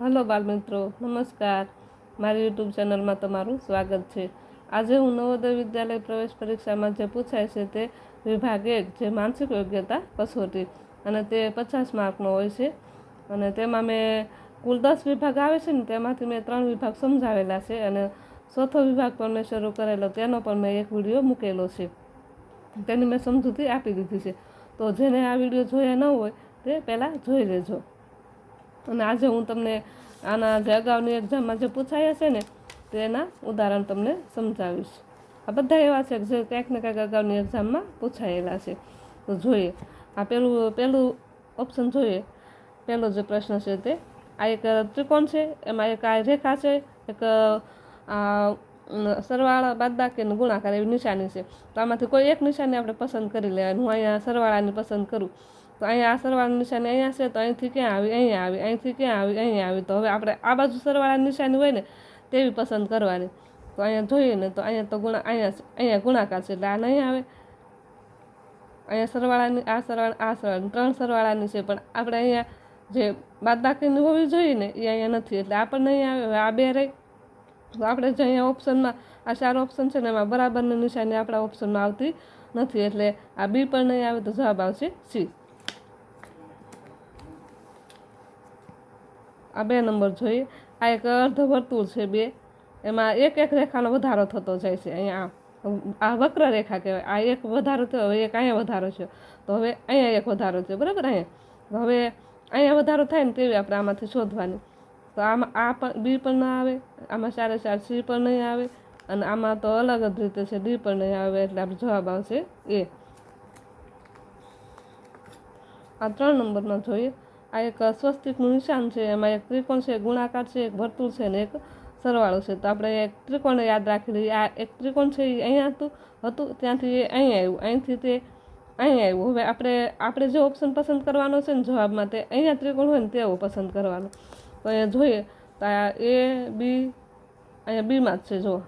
Hello બાળમિત્રો, નમસ્કાર. મારી યુટ્યુબ ચેનલમાં તમારું સ્વાગત છે. આજે હું નવોદય વિદ્યાલય પ્રવેશ પરીક્ષામાં જે પૂછાય છે તે વિભાગ એક જે માનસિક યોગ્યતા કસોટી અને તે પચાસ માર્કનો હોય છે. અને તેમાં મેં કુલ દસ વિભાગ આવે છે ને તેમાંથી મેં ત્રણ વિભાગ સમજાવેલા છે અને ચોથો વિભાગ પણ મેં શરૂ કરેલો, તેનો પણ મેં એક વીડિયો મૂકેલો છે. તેની મેં સમજૂતી આપી દીધી છે. તો જેને આ વીડિયો જોયા ન હોય તે પહેલાં જોઈ લેજો. અને આજે હું તમને આના જે અગાઉની એક્ઝામમાં જે પૂછાયા છે ને, તેના ઉદાહરણ તમને સમજાવીશ. આ બધા એવા છે જે ક્યાંક ને ક્યાંક અગાઉની એક્ઝામમાં પૂછાયેલા છે. તો જોઈએ, આ પેલું પહેલું ઓપ્શન જોઈએ. પહેલો જે પ્રશ્ન છે તે, આ એક ત્રિકોણ છે, એમાં એક આ રેખા છે, એક, આ સરવાળા બાદબાકી અને ગુણાકાર એવી નિશાની છે. તો આમાંથી કોઈ એક નિશાની આપણે પસંદ કરી લેવાની, હું અહીંયા સરવાળાની પસંદ કરું. તો અહીંયા આ સરવાળા નિશાની અહીંયા છે, તો અહીંથી ક્યાં આવી, અહીંયા આવી, અહીંથી ક્યાં આવી, અહીંયા આવી. તો હવે આપણે આ બાજુ સરવાળાની નિશાની હોય ને, તેવી પસંદ કરવાની. તો અહીંયા જોઈએ ને, તો અહીંયા તો ગુણા, અહીંયા છે, અહીંયા ગુણાકાર છે, એટલે આ નહીં આવે. અહીંયા સરવાળાની, આ સરવાળા આ સરવાળા, ત્રણ સરવાળાની છે, પણ આપણે અહીંયા જે બાદબાકીની હોવી જોઈએ ને, એ અહીંયા નથી, એટલે આ પણ નહીં આવે, હવે આ બે રહી. તો આપણે જે અહીંયા ઓપ્શનમાં, આ ચાર ઓપ્શન છે ને, એમાં બરાબરની નિશાની આપણા ઓપ્શનમાં આવતી નથી, એટલે આ બી પણ નહીં આવે, તો જવાબ આવશે સી. આ બે નંબર જોઈએ આ એક અર્ધ વર્તુળ છે બે. એમાં એક એક રેખાનો વધારો થતો જાય છે. અહીંયા આ વક્ર રેખા કહેવાય. આ એક વધારો થયો, હવે એક અહીંયા વધારો છે. તો હવે અહીંયા એક વધારો છે. બરાબર અહીંયા? હવે અહીંયા વધારો થાય ને તેવી આપણે આમાંથી શોધવાની. તો આમાં, આ પણ બી પણ ના આવે, આમાં ચારે ચાર સી પણ નહીં આવે, અને આમાં તો અલગ જ રીતે છે. ડી પણ નહીં આવે એટલે આપણે જવાબ આવશે એ. આ ત્રણ નંબરમાં જોઈએ. આ એક સ્વસ્તિકનું નિશાન છે, એમાં એક ત્રિકોણ છે, ગુણાકાર છે, એક વર્તુળ છે ને એક સરવાળો છે. તો આપણે એક ત્રિકોણ યાદ રાખી લઈએ. આ એક ત્રિકોણ છે એ અહીંયા હતું હતું, ત્યાંથી અહીંયા આવ્યું. અહીંથી તે અહીંયા આવ્યું. હવે આપણે આપણે જે ઓપ્શન પસંદ કરવાનો છે ને જવાબમાં તે અહીંયા ત્રિકોણ હોય ને તેવો પસંદ કરવાનો. તો અહીંયા જોઈએ, તો આ એ બી અહીંયા બીમાં જ છે જો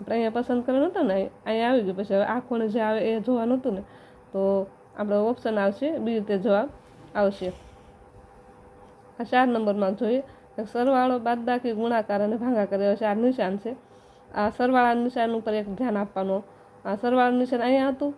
આપણે અહીંયા પસંદ કરવાનું હતું ને, અહીંયા આવી ગયું. પછી હવે આ ખૂણે જે આવે એ જોવાનું હતું ને, તો આપણો ઓપ્શન આવશે, બી રીતે જવાબ આવશે. આ ચાર નંબરમાં જોઈએ. સરવાળો બાદબાકી ગુણાકાર અને ભાંગાકાર, એવા ચાર નિશાન છે. આ સરવાળા નિશાન ઉપર એક ધ્યાન આપવાનું. આ સરવાળા નિશાન અહીંયા હતું.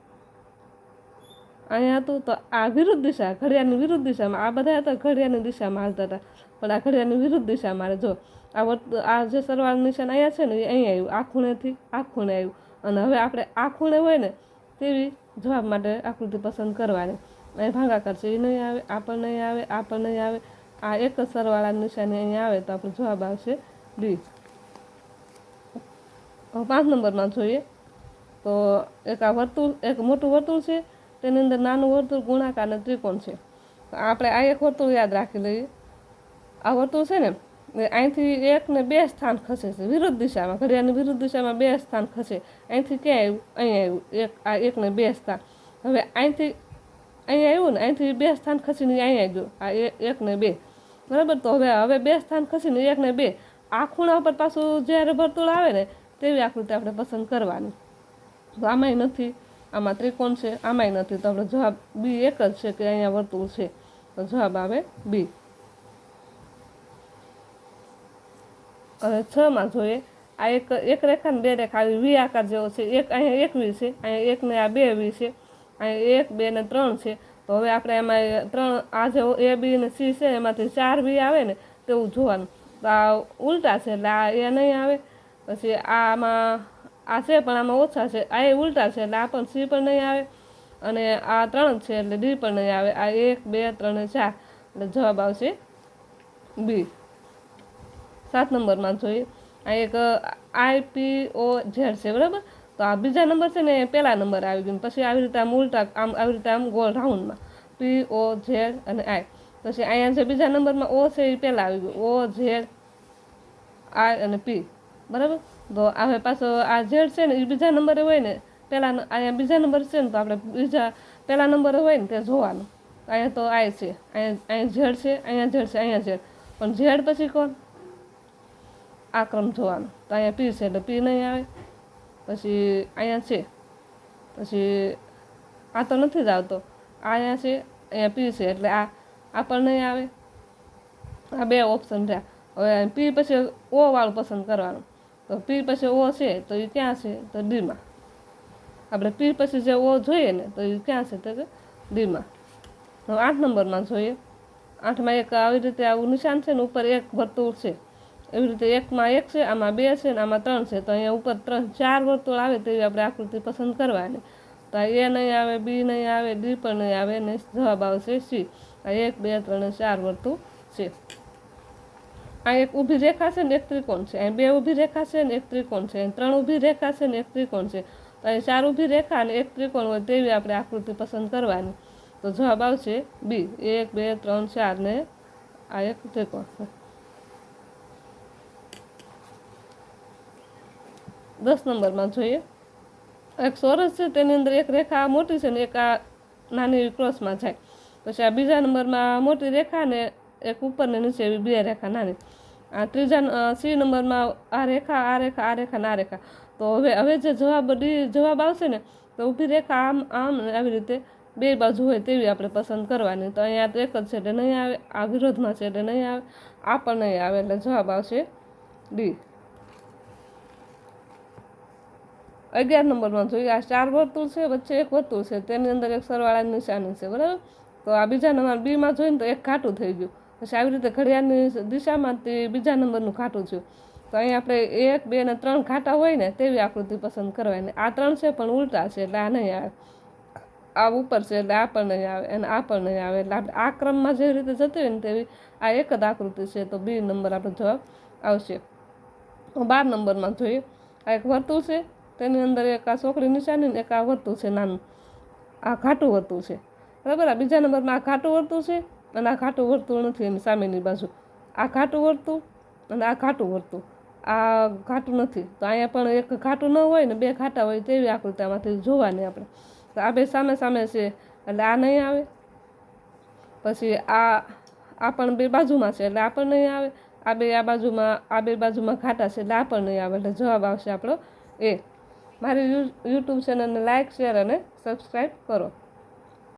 અહીંયા હતું તો આ વિરુદ્ધ દિશા, ઘડિયાળની વિરુદ્ધ દિશામાં. આ બધા હતા, ઘડિયાળની દિશામાં હાલતા હતા. પણ આ ઘડિયાળની વિરુદ્ધ દિશા મારે જો, આ વર્ત આ જે સરવાળ નિશાન અહીંયા છે ને, એ અહીંયા આવ્યું. આ ખૂણેથી આ ખૂણે આવ્યું. અને હવે આપણે આ ખૂણે હોય ને, તેવી જવાબ માટે આકૃતિ પસંદ કરવાની. અહીં ભાંગાકાર છે, એ નહીં આવે, આ પણ નહીં આવે, આ પણ નહીં આવે. આ એક જ સરવાળા નિશાની અહીંયા આવે તો આપણો જવાબ આવશે ડી. પાંચ નંબરમાં જોઈએ. તો એક આ વર્તુળ, એક મોટું વર્તુળ છે, તેની અંદર નાનું વર્તુળ ગુણાકાર અને ત્રિકોણ છે. આપણે આ એક વર્તુળ યાદ રાખી લઈએ. આ વર્તુળ છે ને અહીંથી એક ને બે સ્થાન ખસે છે, વિરુદ્ધ દિશામાં, ઘડિયાળની વિરુદ્ધ દિશામાં બે સ્થાન ખસે. અહીંથી ક્યાં આવ્યું? અહીંયા આવ્યું. એક, આ એક ને બે સ્થાન. હવે અહીંથી, અહીંયા આવ્યું ને, અહીંથી બે સ્થાન ખસીને અહીંયા ગયું આ એક ને બે. બરાબર? તો હવે હવે બે સ્થાન ખસીને એક ને બે. આ ખૂણા ઉપર પાછું જ્યારે વર્તુળ આવે ને, તેવી આકૃતિ આપણે પસંદ કરવાની. તો આમાંય નથી. આમાં ત્રિકોણ છે, આમાંય નથી. તો આપણે જવાબ બી એક જ છે કે અહીંયા વર્તુળ છે. તો જવાબ આવે બી હવે છમાં જોઈએ. આ એક એક રેખા ને બે રેખા આવી. વી આકાર જેવો છે. એક અહીંયા એક વી છે, અહીંયા એક ને આ બે વી છે, અહીંયા એક, બે ને ત્રણ છે. તો હવે આપણે એમાં ત્રણ, આ જે એ બી ને સી છે, એમાંથી ચાર બી આવે ને, તેવું જોવાનું. તો આ ઉલટા છે, એટલે આ એ નહીં આવે. પછી આમાં, આ છે, પણ આમાં ઓછા છે. આ એ ઉલટા છે, એટલે આ પણ સી પણ નહીં આવે. અને આ ત્રણ છે, એટલે ડી પણ નહીં આવે. આ એક, બે, ત્રણ ચાર. એટલે જવાબ આવશે બી. સાત નંબરમાં જોઈએ. આ એક આઈ પી ઓ ઝેડ છે, બરાબર? તો આ બીજા નંબર છે ને પહેલા નંબર આવી ગયો. પછી આવી રીતે આમ ઉલટા, આમ આવી રીતે આમ ગોળ રાઉન્ડમાં. પી ઓ ઝેડ અને આઈ પછી અહીંયા જે બીજા નંબરમાં ઓ છે એ પહેલાં આવી ગયું. ઓ ઝેડ આઈ અને પી બરાબર? તો હવે પાછો આ ઝેડ છે ને એ બીજા નંબરે હોય ને, પહેલાં અહીંયા બીજા નંબર છે ને, તો આપણે બીજા પહેલા નંબરે હોય ને તે જોવાનું. અહીંયા તો આઈ છે. અહીંયા અહીંયા ઝેડ છે, અહીંયા ઝેડ છે, અહીંયા ઝેડ પણ ઝેડ પછી કોણ? આ ક્રમ જોવાનો. તો અહીંયા પી છે એટલે પી નહીં આવે. પછી અહીંયા છે. પછી આ તો નથી જ આવતો. આ અહીંયા છે, અહીંયા પી છે, એટલે આ આ પણ નહીં આવે. આ બે ઓપ્શન રહ્યા. હવે પી પછી ઓ વાળું પસંદ કરવાનું. તો પી પછી ઓ છે, તો એ ક્યાં છે? તો ડીમાં. આપણે પી પછી જે ઓ જોઈએ ને, તો એ ક્યાં છે? તો ડીમાં. હવે આઠ નંબરમાં જોઈએ. આઠમાં એક આવી રીતે આવું નિશાન છે ને, ઉપર એક વર્તુળ છે. એવી રીતે એકમાં એક છે, આમાં બે છે ને આમાં ત્રણ છે. તો અહીંયા ઉપર ત્રણ, ચાર વર્તુળ આવે તેવી આપણે આકૃતિ પસંદ કરવાની. તો આ એ નહીં આવે, બી નહીં આવે ડી પણ નહીં આવે ને જવાબ આવશે સી. આ એક, બે, ત્રણ, ચાર વર્તુળ છે. આ એક ઊભી રેખા છે ને એક ત્રિકોણ છે. અહીં બે ઊભી રેખા છે ને એક ત્રિકોણ છે. અહીં ત્રણ ઊભી રેખા છે ને એક ત્રિકોણ છે. તો અહીં ચાર ઊભી રેખા અને એક ત્રિકોણ હોય તેવી આપણે આકૃતિ પસંદ કરવાની. તો જવાબ આવશે બી. એક, બે, ત્રણ, ચાર ને આ એક ત્રિકોણ છે. દસ નંબરમાં જોઈએ. એક સોરસ છે, તેની અંદર એક રેખા મોટી છે ને એક આ નાની ક્રોસમાં જાય પછી આ બીજા નંબરમાં મોટી રેખા ને એક ઉપર ને નીચે એવી બે રેખા નાની. આ ત્રીજા સી નંબરમાં આ રેખા આ રેખા આ રેખા ને રેખા. તો હવે હવે જે જવાબ ડી, જવાબ આવશે ને, તો ઊભી રેખા આમ આમ આવી રીતે બે બાજુ હોય તેવી આપણે પસંદ કરવાની. તો અહીંયા તો એક જ છે એટલે નહીં આવે, આ વિરોધમાં છે એટલે નહીં આવે, આ પણ નહીં આવે એટલે જવાબ આવશે ડી. અગિયાર નંબરમાં જોઈએ. આ ચાર વર્તુળ છે, વચ્ચે એક વર્તુળ છે. તેની અંદર એક સરવાળાની નિશાની છે, બરાબર? તો આ બીજા નંબર બીમાં જોઈને તો એક ઘાટું થઈ ગયું. પછી આવી રીતે ઘડિયાળની દિશામાં તે બીજા નંબરનું ઘાટું થયું તો અહીં આપણે એક, બે અને ત્રણ ઘાટા હોય ને તેવી આકૃતિ પસંદ કરવાની. આ ત્રણ છે પણ ઉલટા છે, એટલે આ નહીં આવે. આ ઉપર છે, એટલે આ પણ નહીં આવે અને આ પણ નહીં આવે. એટલે આપણે આ ક્રમમાં જેવી રીતે જતી હોય ને તેવી આ એક જ આકૃતિ છે. તો બી નંબર આપણો જવાબ આવશે. બાર નંબરમાં જોઈએ. આ એક વર્તુળ છે તેની અંદર એક આ છોકરી નિશાની ને એક આ વર્તુ છે નાનું. આ ઘાટું વર્તું છે. બરાબર? આ બીજા નંબરમાં આ ઘાટું વર્તું છે અને આ ઘાટું વર્તુળ નથી એની સામેની બાજુ. આ ઘાટું વર્તું અને આ ઘાટું વર્તું આ ઘાટું નથી. તો અહીંયા પણ એક ઘાટું ન હોય ને બે ઘાટા હોય તેવી આકૃતિ આમાંથી જોવાની આપણે. તો આ બે સામે સામે છે એટલે આ નહીં આવે. પછી આ આ પણ બે બાજુમાં છે એટલે આ પણ નહીં આવે. આ બે આ બાજુમાં, આ બે બાજુમાં ઘાટા છે એટલે આ પણ નહીં આવે એટલે જવાબ આવશે આપણો એ. મારી યુટ્યુબ ચેનલને લાઇક શેર અને સબસ્ક્રાઈબ કરો.